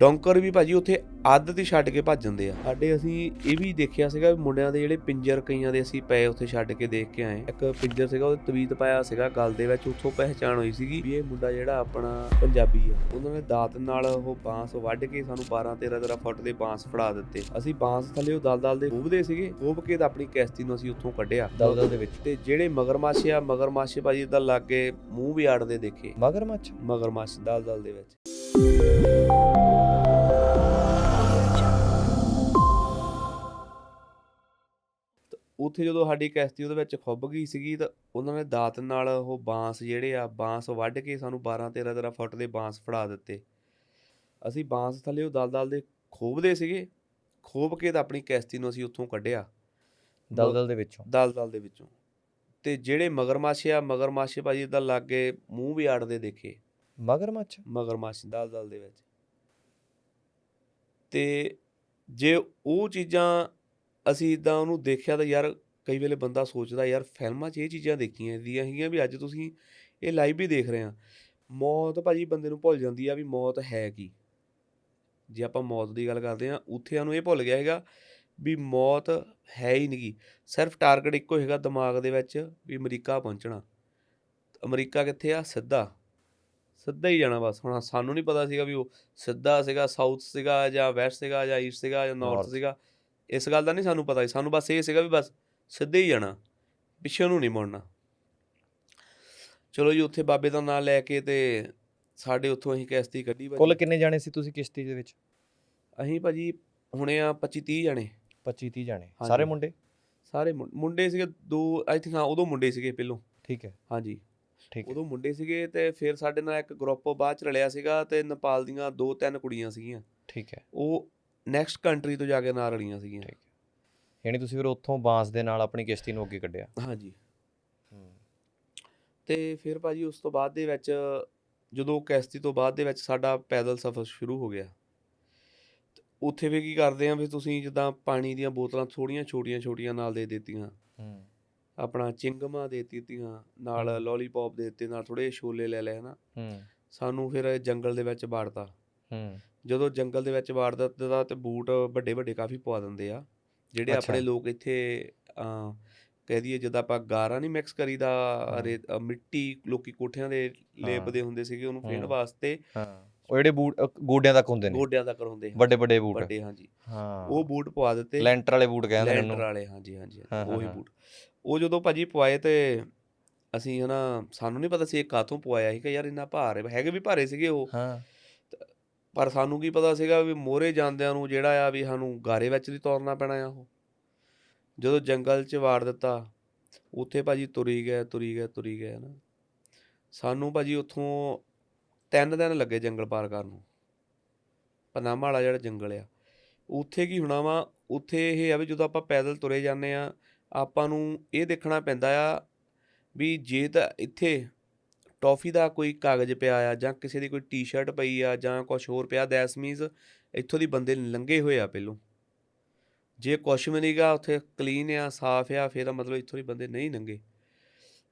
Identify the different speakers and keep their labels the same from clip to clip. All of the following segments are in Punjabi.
Speaker 1: ਡੌਂਕਰ ਵੀ ਭਾਜੀ ਉੱਥੇ ਅੱਧ ਹੀ ਛੱਡ ਕੇ ਭੱਜ ਜਾਂਦੇ ਆ। ਸਾਡੇ ਅਸੀਂ ਇਹ ਵੀ ਦੇਖਿਆ ਸੀਗਾ ਵੀ ਮੁੰਡਿਆਂ ਦੇ ਜਿਹੜੇ ਪਿੰਜਰ ਕਈਆਂ ਦੇ ਅਸੀਂ ਪਏ ਉੱਥੇ ਛੱਡ ਕੇ ਦੇਖ ਕੇ ਆਏ। ਇੱਕ ਪਿੰਜਰ ਸੀਗਾ ਉਹਦੇ ਤਵੀਤ ਪਾਇਆ ਸੀਗਾ ਗਲ ਦੇ ਵਿੱਚ ਉੱਥੋਂ ਪਹਿਚਾਣ ਹੋਈ ਸੀਗੀ ਵੀ ਇਹ ਮੁੰਡਾ ਜਿਹੜਾ ਆਪਣਾ ਪੰਜਾਬੀ ਆ। ਉਹਨਾਂ ਨੇ ਦਾਤ ਨਾਲ ਉਹ ਬਾਂਸ ਵੱਢ ਕੇ ਸਾਨੂੰ 12 13 13 ਫੁੱਟ ਦੇ ਬਾਂਸ ਫੜਾ ਦਿੱਤੇ। ਅਸੀਂ ਬਾਂਸ ਥੱਲੇ ਉਹ ਦਲ-ਦਲ ਦੇ ਖੂਬਦੇ ਸੀਗੇ ਖੂਬ ਕੇ ਤਾਂ ਆਪਣੀ ਕਿਸ਼ਤੀ ਨੂੰ ਅਸੀਂ ਉੱਥੋਂ ਕੱਢਿਆ।
Speaker 2: ਦਲਦਲ ਦੇ ਵਿੱਚ।
Speaker 1: ਤੇ ਜਿਹੜੇ ਮਗਰਮੱਛ ਆ ਮਗਰਮੱਛ ਭਾਜੀ ਇਦਾਂ ਲਾਗੇ ਮੂੰਹ ਵੀ ਆੜਦੇ ਦੇਖੇ।
Speaker 2: ਮਗਰਮੱਛ?
Speaker 1: ਮਗਰਮੱਛ ਦਲ-ਦਲ ਦੇ ਵਿੱਚ। ਤੇ ਉੱਥੇ ਜਦੋਂ ਸਾਡੀ ਕਿਸ਼ਤੀ ਉਹਦੇ ਵਿੱਚ ਖੁੱਭ ਗਈ ਸੀਗੀ ਤਾਂ ਉਹਨਾਂ ਨੇ ਦਾਤ ਨਾਲ ਉਹ ਬਾਂਸ ਜਿਹੜੇ ਆ ਬਾਂਸ ਵੱਢ ਕੇ ਸਾਨੂੰ 12 13 13 ਫੁੱਟ ਦੇ ਬਾਂਸ ਫੜਾ ਦਿੱਤੇ। ਅਸੀਂ ਬਾਂਸ ਥੱਲੇ ਉਹ ਦਲ-ਦਲ ਦੇ ਖੋਬਦੇ ਸੀਗੇ ਖੋਬ ਕੇ ਤਾਂ ਆਪਣੀ ਕਿਸ਼ਤੀ ਨੂੰ ਅਸੀਂ ਉੱਥੋਂ ਕੱਢਿਆ।
Speaker 2: ਦਲਦਲ ਦੇ ਵਿੱਚੋਂ?
Speaker 1: ਦਲ-ਦਲ ਦੇ ਵਿੱਚੋਂ। ਤੇ ਜਿਹੜੇ ਮਗਰਮੱਛ ਆ ਮਗਰਮੱਛ ਭਾਜੀ ਇਦਾਂ ਲਾਗੇ ਮੂੰਹ ਵੀ ਆੜਦੇ ਦੇਖੇ।
Speaker 2: ਮਗਰਮੱਛ
Speaker 1: ਮਗਰਮੱਛ ਦਲ-ਦਲ ਦੇ ਵਿੱਚ। ਤੇ ਜੇ ਉਹ ਚੀਜ਼ਾਂ ਅਸੀਂ ਇਦਾਂ ਉਹਨੂੰ ਦੇਖਿਆ ਤਾਂ ਯਾਰ ਕਈ ਵੇਲੇ ਬੰਦਾ ਸੋਚਦਾ, ਯਾਰ ਫਿਲਮਾਂ 'ਚ ਇਹ ਚੀਜ਼ਾਂ ਦੇਖੀਆਂ ਦੀਆਂ ਹੈਗੀਆਂ ਵੀ ਅੱਜ ਤੁਸੀਂ ਇਹ ਲਾਈਵ ਵੀ ਦੇਖ ਰਹੇ ਆ ਮੌਤ ਭਾਜੀ ਬੰਦੇ ਨੂੰ ਭੁੱਲ ਜਾਂਦੀ ਆ ਵੀ ਮੌਤ ਹੈ ਕੀ। ਜੇ ਆਪਾਂ ਮੌਤ ਦੀ ਗੱਲ ਕਰਦੇ ਆ ਉੱਥੇ ਸਾਨੂੰ ਇਹ ਭੁੱਲ ਗਿਆ ਹੈਗਾ ਵੀ ਮੌਤ ਹੈ ਹੀ ਨਹੀਂਗੀ ਸਿਰਫ ਟਾਰਗੇਟ ਇੱਕੋ ਹੈਗਾ ਦਿਮਾਗ ਦੇ ਵਿੱਚ ਵੀ ਅਮਰੀਕਾ ਪਹੁੰਚਣਾ। ਅਮਰੀਕਾ ਕਿੱਥੇ ਆ? ਸਿੱਧਾ। ਸਿੱਧਾ ਹੀ ਜਾਣਾ ਬਸ। ਹੁਣ ਸਾਨੂੰ ਨਹੀਂ ਪਤਾ ਸੀਗਾ ਵੀ ਉਹ ਸਿੱਧਾ ਸੀਗਾ ਸਾਊਥ ਸੀਗਾ ਜਾਂ ਵੈਸਟ ਸੀਗਾ ਜਾਂ ਈਸਟ ਸੀਗਾ ਜਾਂ ਨਾਰਥ। ਸੀਗਾ। ਇਸ ਗੱਲ ਦਾ ਨਹੀਂ ਸਾਨੂੰ ਪਤਾ ਸੀ। ਸਾਨੂੰ ਬਸ ਇਹ ਸੀਗਾ ਵੀ ਬਸ ਸਿੱਧੇ ਹੀ ਜਾਣਾ। ਪਿੱਛੇ ਨੂੰ ਨਹੀਂ ਮੁੜਨਾ। ਚਲੋ ਜੀ ਉੱਥੇ ਬਾਬੇ ਦਾ ਨਾਮ ਲੈ ਕੇ ਤੇ ਸਾਡੇ ਉੱਥੋਂ ਅਸੀਂ ਕਿਸ਼ਤੀ ਕੱਢੀ
Speaker 2: ਕੁੱਲ ਕਿੰਨੇ ਜਾਣੇ ਸੀ ਤੁਸੀਂ ਕਿਸ਼ਤੀ ਦੇ ਵਿੱਚ?
Speaker 1: ਅਸੀਂ ਭਾਜੀ ਹੁਣੇ ਆ 25 30 ਜਣੇ।
Speaker 2: 25 30 ਜਾਣੇ। ਸਾਰੇ ਮੁੰਡੇ?
Speaker 1: ਸਾਰੇ ਮੁੰਡੇ ਸੀਗੇ ਦੋ ਆਈ ਥਿੰਕ ਹਾਂ ਉਦੋਂ ਮੁੰਡੇ ਸੀਗੇ ਪਹਿਲੋਂ।
Speaker 2: ਠੀਕ ਹੈ।
Speaker 1: ਹਾਂਜੀ। ਉਦੋਂ ਮੁੰਡੇ ਸੀਗੇ ਤੇ ਫਿਰ ਸਾਡੇ ਨਾਲ ਇੱਕ ਗਰੁੱਪ ਬਾਅਦ ਚ ਰਲਿਆ ਸੀਗਾ ਤੇ ਨੇਪਾਲ ਦੀਆਂ ਦੋ ਤਿੰਨ ਕੁੜੀਆਂ ਸੀਗੀਆਂ।
Speaker 2: ਠੀਕ ਹੈ।
Speaker 1: ਉਹ ਨੈਕਸਟ ਕੰਟਰੀ ਤੋਂ ਜਾ ਕੇ ਨਾਲ ਰਲੀਆਂ ਸੀਗੀਆਂ।
Speaker 2: ਠੀਕ ਯਾਨੀ ਤੁਸੀਂ ਫਿਰ ਉੱਥੋਂ ਬਾਂਸ ਦੇ ਨਾਲ ਆਪਣੀ ਕਿਸ਼ਤੀ ਨੂੰ ਅੱਗੇ ਕੱਢਿਆ।
Speaker 1: ਹਾਂਜੀ। ਤੇ ਫਿਰ ਭਾਜੀ ਉਸ ਤੋਂ ਬਾਅਦ ਦੇ ਵਿੱਚ ਜਦੋਂ ਕਿਸ਼ਤੀ ਤੋਂ ਬਾਅਦ ਦੇ ਵਿੱਚ ਸਾਡਾ ਪੈਦਲ ਸਫ਼ਰ ਸ਼ੁਰੂ ਹੋ ਗਿਆ ਉੱਥੇ ਵੀ ਕੀ ਕਰਦੇ ਆ? ਵੀ ਤੁਸੀਂ ਜਿੱਦਾਂ ਪਾਣੀ ਦੀਆਂ ਬੋਤਲਾਂ ਥੋੜੀਆਂ ਛੋਟੀਆਂ ਛੋਟੀਆਂ ਨਾਲ ਦੇ ਦਿੱਤੀਆਂ।
Speaker 2: ਹੂੰ।
Speaker 1: ਆਪਣਾ ਚਿੰਗਮਾਂ ਦੇ ਦਿੱਤੀਆਂ ਨਾਲ। ਲੋਲੀਪੌਪ ਦੇ ਦਿੱਤੇ ਨਾਲ ਥੋੜੇ ਛੋਲੇ ਲੈ ਲਏ ਹਨਾ।
Speaker 2: ਹੂੰ।
Speaker 1: ਸਾਨੂੰ ਫਿਰ ਜੰਗਲ ਦੇ ਵਿੱਚ ਬਾੜਤਾ
Speaker 2: ਹੂੰ।
Speaker 1: ਜਦੋਂ ਜੰਗਲ ਦੇ ਵਿੱਚ ਵਾੜ ਦਿੱਤਾ ਤੇ ਬੂਟ ਵੱਡੇ ਵੱਡੇ ਕਾਫੀ ਪਵਾ ਦਿੰਦੇ ਆ। ਜਿਹੜੇ। ਆਪਣੇ ਲੋਕ ਇੱਥੇ ਕਹਿ ਦਈਏ ਜਦੋਂ ਆਪਾਂ ਗਾਰਾ ਨਹੀਂ ਮਿਕਸ ਕਰੀਦਾ ਮਿੱਟੀ ਲੋਕੀ ਕੋਠਿਆਂ ਦੇ ਲੇਪਦੇ। ਹੁੰਦੇ ਸੀਗੇ ਉਹਨੂੰ ਫੇਣ। ਵਾਸਤੇ।
Speaker 2: ਹਾਂ। ਉਹ ਜਿਹੜੇ ਬੂਟ ਗੋਡਿਆਂ ਤੱਕ ਹੁੰਦੇ ਨੇ।
Speaker 1: ਗੋਡਿਆਂ ਤੱਕ ਹੁੰਦੇ
Speaker 2: ਵੱਡੇ ਵੱਡੇ ਬੂਟ।
Speaker 1: ਵੱਡੇ ਹਾਂਜੀ।
Speaker 2: ਹਾਂ।
Speaker 1: ਉਹ ਬੂਟ ਪਵਾ ਦਿੱਤੇ।
Speaker 2: ਲੈਂਟਰ ਵਾਲੇ ਬੂਟ ਕਹਿੰਦੇ ਨੇ
Speaker 1: ਲੈਂਟਰ
Speaker 2: ਉਹਨੂੰ।
Speaker 1: ਵਾਲੇ ਹਾਂਜੀ ਹਾਂਜੀ ਉਹੀ
Speaker 2: ਹਾਂ।
Speaker 1: ਬੂਟ। ਉਹ ਜਦੋਂ ਭਾਜੀ ਪਵਾਏ ਤੇ ਅਸੀਂ ਹਨਾ ਸਾਨੂੰ ਨਹੀਂ ਪਤਾ ਸੀ ਇਹ ਕਾਤੋਂ ਪਵਾਇਆ ਸੀ ਕਿ ਯਾਰ ਇੰਨਾ ਭਾਰ ਹੈ ਹੈਗੇ ਵੀ ਭਾਰੇ ਸੀਗੇ ਉਹ।
Speaker 2: ਹਾਂ।
Speaker 1: ਪਰ ਸਾਨੂੰ ਕੀ ਪਤਾ ਸੀਗਾ ਵੀ ਮੋਹਰੇ ਜਾਂਦਿਆਂ ਨੂੰ ਜਿਹੜਾ ਆ ਵੀ ਸਾਨੂੰ ਗਾਰੇ ਵਿੱਚ ਦੀ ਤੋਰਨਾ ਪੈਣਾ ਆ ਉਹ। ਜਦੋਂ ਜੰਗਲ 'ਚ ਵਾੜ ਦਿੱਤਾ ਉੱਥੇ ਭਾਜੀ ਤੁਰੀ ਗਏ ਤੁਰੀ ਗਏ ਤੁਰੀ ਗਏ ਨਾ ਸਾਨੂੰ ਭਾਜੀ ਉੱਥੋਂ ਤਿੰਨ ਦਿਨ ਲੱਗੇ ਜੰਗਲ ਪਾਰ ਕਰਨ ਨੂੰ। ਪਨਾਮਾ ਵਾਲਾ ਜਿਹੜਾ ਜੰਗਲ ਆ। ਉੱਥੇ ਕੀ ਹੋਣਾ ਵਾ ਉੱਥੇ ਇਹ ਆ ਵੀ ਜਦੋਂ ਆਪਾਂ ਪੈਦਲ ਤੁਰੇ ਜਾਂਦੇ ਆ ਆਪਾਂ ਨੂੰ ਇਹ ਦੇਖਣਾ ਪੈਂਦਾ ਆ ਵੀ ਜੇ ਤਾਂ ਇੱਥੇ ਟੌਫੀ ਦਾ ਕੋਈ ਕਾਗਜ਼ ਪਿਆ ਆ ਜਾਂ ਕਿਸੇ ਦੀ ਕੋਈ ਟੀ-ਸ਼ਰਟ ਪਈ ਆ ਜਾਂ ਕੁਝ ਹੋਰ ਪਿਆ ਦੈਟਸ ਮੀਨਸ ਇੱਥੋਂ ਦੀ ਬੰਦੇ ਲੰਘੇ ਹੋਏ ਆ ਪਹਿਲੋਂ। ਜੇ ਕੁਛ ਵੀ ਨਹੀਂਗਾ ਉੱਥੇ ਕਲੀਨ ਆ ਸਾਫ਼ ਆ ਫਿਰ ਤਾਂ ਮਤਲਬ ਇੱਥੋਂ ਦੀ ਬੰਦੇ ਨਹੀਂ ਲੰਘੇ।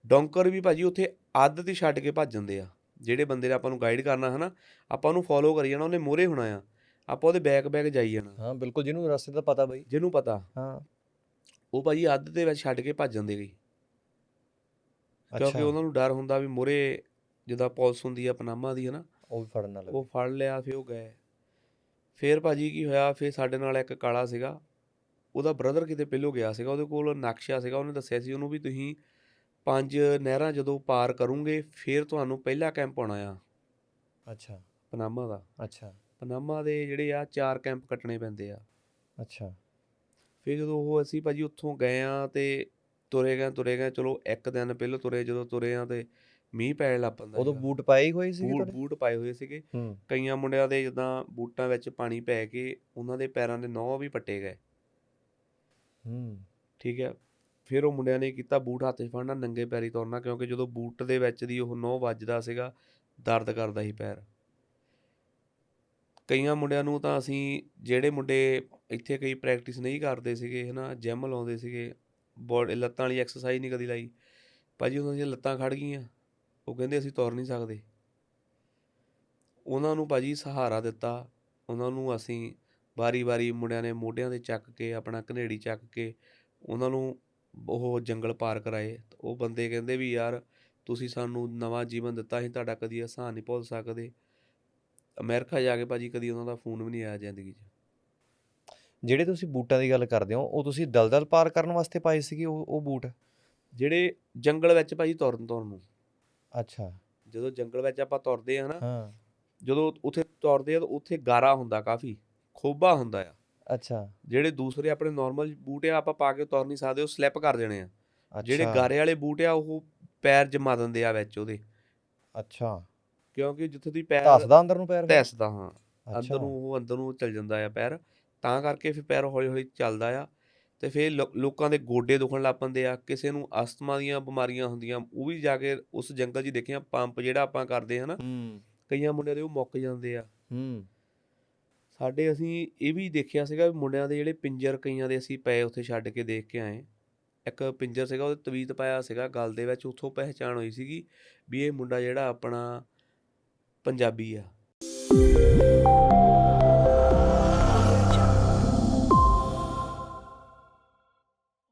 Speaker 1: ਡੌਂਕਰ ਵੀ ਭਾਜੀ ਉੱਥੇ ਅੱਧ ਤੇ ਛੱਡ ਕੇ ਭੱਜ ਜਾਂਦੇ ਆ। ਜਿਹੜੇ ਬੰਦੇ ਨੇ ਆਪਾਂ ਨੂੰ ਗਾਈਡ ਕਰਨਾ ਹਨਾ ਆਪਾਂ ਉਹਨੂੰ ਫੋਲੋ ਕਰੀ ਜਾਣਾ ਉਹਨੇ ਮੋਹਰੇ ਹੋਣਾ ਆ। ਆਪਾਂ ਉਹਦੇ ਬੈਕ ਬੈਕ ਜਾਈ ਜਾਣਾ।
Speaker 2: ਹਾਂ ਬਿਲਕੁਲ ਜਿਹਨੂੰ ਰਸਤੇ ਦਾ ਪਤਾ ਬਈ।
Speaker 1: ਜਿਹਨੂੰ ਪਤਾ।
Speaker 2: ਹਾਂ।
Speaker 1: ਉਹ ਭਾਜੀ ਅੱਧ ਦੇ ਵਿੱਚ ਛੱਡ ਕੇ ਭੱਜ ਜਾਂਦੇ ਗਈ ਕਿਉਂਕਿ ਉਹਨਾਂ ਨੂੰ ਡਰ ਹੁੰਦਾ ਵੀ ਮੋਹਰੇ ਜਿੱਦਾਂ ਪੁਲਿਸ ਹੁੰਦੀ ਆ ਪਨਾਮਾ ਦੀ ਹਨਾ।
Speaker 2: ਉਹ ਵੀ ਫੜਨ ਨਾਲ
Speaker 1: ਉਹ ਫੜ ਲਿਆ ਫਿਰ ਉਹ ਗਏ। ਫਿਰ ਭਾਜੀ ਕੀ ਹੋਇਆ ਫਿਰ ਸਾਡੇ ਨਾਲ ਇੱਕ ਕਾਲਾ ਸੀਗਾ। ਉਹਦਾ ਬ੍ਰਦਰ ਕਿਤੇ ਪਹਿਲੋਂ ਗਿਆ ਸੀਗਾ ਉਹਦੇ ਕੋਲ ਨਕਸ਼ਾ ਸੀਗਾ ਉਹਨੇ ਦੱਸਿਆ ਸੀ ਉਹਨੂੰ ਵੀ ਤੁਸੀਂ ਪੰਜ ਨਹਿਰਾਂ ਜਦੋਂ ਪਾਰ ਕਰੋਗੇ ਫਿਰ ਤੁਹਾਨੂੰ ਪਹਿਲਾ ਕੈਂਪ ਆਉਣਾ ਆ।
Speaker 2: ਅੱਛਾ।
Speaker 1: ਪਨਾਮਾ ਦਾ।
Speaker 2: ਅੱਛਾ।
Speaker 1: ਪਨਾਮਾ ਦੇ ਜਿਹੜੇ ਆ ਚਾਰ ਕੈਂਪ ਕੱਟਣੇ ਪੈਂਦੇ ਆ।
Speaker 2: ਅੱਛਾ।
Speaker 1: ਫਿਰ ਜਦੋਂ ਉਹ ਅਸੀਂ ਭਾਜੀ ਉੱਥੋਂ ਗਏ ਆ ਤੇ ਤੁਰੇ ਗਏ ਤੁਰੇ ਗਏ ਚਲੋ ਇੱਕ ਦਿਨ ਪਹਿਲਾਂ ਤੁਰੇ ਜਦੋਂ ਤੁਰੇ ਆ ਤੇ ਮੀਂਹ ਪੈਣ ਲੱਗ ਪੈਂਦਾ
Speaker 2: ਉਦੋਂ। ਬੂਟ ਪਾਏ ਹੋਏ ਸੀ
Speaker 1: ਬੂਟ ਬੂਟ ਪਾਏ ਹੋਏ ਸੀਗੇ। ਕਈਆਂ ਮੁੰਡਿਆਂ ਦੇ ਜਿੱਦਾਂ ਬੂਟਾਂ ਵਿੱਚ ਪਾਣੀ ਪੈ ਕੇ ਉਹਨਾਂ ਦੇ ਪੈਰਾਂ ਦੇ ਨੌਂ ਵੀ ਪੱਟੇ ਗਏ।
Speaker 2: ਹੂੰ।
Speaker 1: ਠੀਕ ਹੈ। ਫਿਰ ਉਹ ਮੁੰਡਿਆਂ ਨੇ ਕੀਤਾ ਬੂਟ ਹੱਥ 'ਚ ਫੜਨਾ ਨੰਗੇ ਪੈਰੀ ਤੁਰਨਾ ਕਿਉਂਕਿ ਜਦੋਂ ਬੂਟ ਦੇ ਵਿੱਚ ਦੀ ਉਹ ਨੌਂ ਵੱਜਦਾ ਸੀਗਾ ਦਰਦ ਕਰਦਾ ਸੀ ਪੈਰ। ਕਈਆਂ ਮੁੰਡਿਆਂ ਨੂੰ ਤਾਂ ਅਸੀਂ ਜਿਹੜੇ ਮੁੰਡੇ ਇੱਥੇ ਕਈ ਪ੍ਰੈਕਟਿਸ ਨਹੀਂ ਕਰਦੇ ਸੀਗੇ, ਹਨਾ ਜਿਮ ਲਾਉਂਦੇ ਸੀਗੇ ਬੋਡੀ ਲੱਤਾਂ ਵਾਲੀ ਐਕਸਰਸਾਈਜ਼ ਨਹੀਂ ਕਦੀ ਲਾਈ ਭਾਜੀ ਉਹਨਾਂ ਦੀਆਂ ਲੱਤਾਂ ਖੜ ਗਈਆਂ, ਉਹ ਕਹਿੰਦੇ ਅਸੀਂ ਤੁਰ ਨਹੀਂ ਸਕਦੇ ਉਹਨਾਂ ਨੂੰ ਭਾਜੀ ਸਹਾਰਾ ਦਿੱਤਾ, ਉਹਨਾਂ ਨੂੰ ਅਸੀਂ ਵਾਰੀ-ਵਾਰੀ ਮੁੰਡਿਆਂ ਨੇ ਮੋਢਿਆਂ 'ਤੇ ਚੱਕ ਕੇ, ਆਪਣਾ ਘਨੇੜੀ ਚੱਕ ਕੇ ਉਹਨਾਂ ਨੂੰ ਉਹ ਜੰਗਲ ਪਾਰ ਕਰਾਏ। ਉਹ ਬੰਦੇ ਕਹਿੰਦੇ ਵੀ, ਯਾਰ, ਤੁਸੀਂ ਸਾਨੂੰ ਨਵਾਂ ਜੀਵਨ ਦਿੱਤਾ ਅਸੀਂ ਤੁਹਾਡਾ ਕਦੀ ਅਹਿਸਾਨ ਨਹੀਂ ਭੁੱਲ ਸਕਦੇ। ਅਮਰੀਕਾ ਜਾ ਕੇ ਭਾਜੀ ਕਦੀ ਉਹਨਾਂ ਦਾ ਫੋਨ ਵੀ ਨਹੀਂ ਆਇਆ ਜ਼ਿੰਦਗੀ 'ਚ।
Speaker 2: ਜਿਹੜੇ ਤੁਸੀਂ ਬੂਟਾਂ ਦੀ ਗੱਲ ਕਰਦੇ ਹੋ ਉਹ ਤੁਸੀਂ ਦਲਦਲ ਪਾਰ ਕਰਨ ਵਾਸਤੇ ਪਾਏ ਸੀਗੇ ਉਹ ਉਹ ਬੂਟ?
Speaker 1: ਜਿਹੜੇ ਜੰਗਲ ਵਿੱਚ ਭਾਜੀ ਤੁਰਨ ਤੁਰਨ ਨੂੰ।
Speaker 2: ਅੱਛਾ।
Speaker 1: ਜਦੋਂ ਜੰਗਲ ਵਿੱਚ ਆਪਾਂ ਤੁਰਦੇ ਆ ਨਾ
Speaker 2: ਹਾਂ।
Speaker 1: ਜਦੋਂ ਉੱਥੇ ਤੁਰਦੇ ਆ ਤਾਂ ਉੱਥੇ ਗਾਰਾ ਹੁੰਦਾ ਕਾਫੀ ਖੋਬਾ ਹੁੰਦਾ ਆ।
Speaker 2: ਅੱਛਾ।
Speaker 1: ਜਿਹੜੇ ਦੂਸਰੇ ਆਪਣੇ ਨਾਰਮਲ ਬੂਟ ਆ ਆਪਾਂ ਪਾ ਕੇ ਤੁਰ ਨਹੀਂ ਸਕਦੇ ਉਹ ਸਲਿੱਪ ਕਰ ਦੇਣੇ ਆ। ਜਿਹੜੇ ਗਾਰੇ ਵਾਲੇ ਬੂਟ ਆ ਉਹ ਪੈਰ ਜਮਾ ਦਿੰਦੇ ਆ ਵਿੱਚ ਉਹਦੇ।
Speaker 2: ਅੱਛਾ।
Speaker 1: ਕਿਉਂਕਿ ਜਿੱਥੇ ਦੀ ਪੈਰ
Speaker 2: ਧੱਸਦਾ ਅੰਦਰ ਨੂੰ ਪੈਰ?
Speaker 1: ਧੱਸਦਾ ਹਾਂ। ਅੰਦਰ ਨੂੰ ਉਹ ਅੰਦਰ ਨੂੰ ਚਲ ਜਾਂਦਾ ਆ ਪੈਰ। ਤਾਂ ਕਰਕੇ ਫਿਰ ਪੈਰ ਹੌਲੀ ਹੌਲੀ ਚੱਲਦਾ ਆ। ਤੇ ਫਿਰ ਲੋਕਾਂ ਦੇ ਗੋਡੇ ਦੁਖਣ ਲੱਗ ਪੈਂਦੇ ਆ। ਕਿਸੇ ਨੂੰ ਅਸਥਮਾ ਦੀਆਂ ਬਿਮਾਰੀਆਂ ਹੁੰਦੀਆਂ ਉਹ ਵੀ ਜਾ ਕੇ ਉਸ ਜੰਗਲ 'ਚ ਦੇਖਿਆ ਪੰਪ ਜਿਹੜਾ ਆਪਾਂ ਕਰਦੇ ਹਾਂ ਨਾ
Speaker 2: ਹੂੰ।
Speaker 1: ਕਈਆਂ ਮੁੰਡਿਆਂ ਦੇ ਉਹ ਮੁੱਕ ਜਾਂਦੇ ਆ।
Speaker 2: ਹੂੰ।
Speaker 1: ਸਾਡੇ ਅਸੀਂ ਇਹ ਵੀ ਦੇਖਿਆ ਸੀਗਾ ਵੀ ਮੁੰਡਿਆਂ ਦੇ ਜਿਹੜੇ ਪਿੰਜਰ ਕਈਆਂ ਦੇ ਅਸੀਂ ਪਏ ਉੱਥੇ ਛੱਡ ਕੇ ਦੇਖ ਕੇ ਆਏ। ਇੱਕ ਪਿੰਜਰ ਸੀਗਾ ਉਹਦੇ ਤਵੀਤ ਪਾਇਆ ਸੀਗਾ ਗਲ ਦੇ ਵਿੱਚ ਉੱਥੋਂ ਪਹਿਚਾਣ ਹੋਈ ਸੀਗੀ ਵੀ ਇਹ ਮੁੰਡਾ ਜਿਹੜਾ ਆਪਣਾ ਪੰਜਾਬੀ ਆ।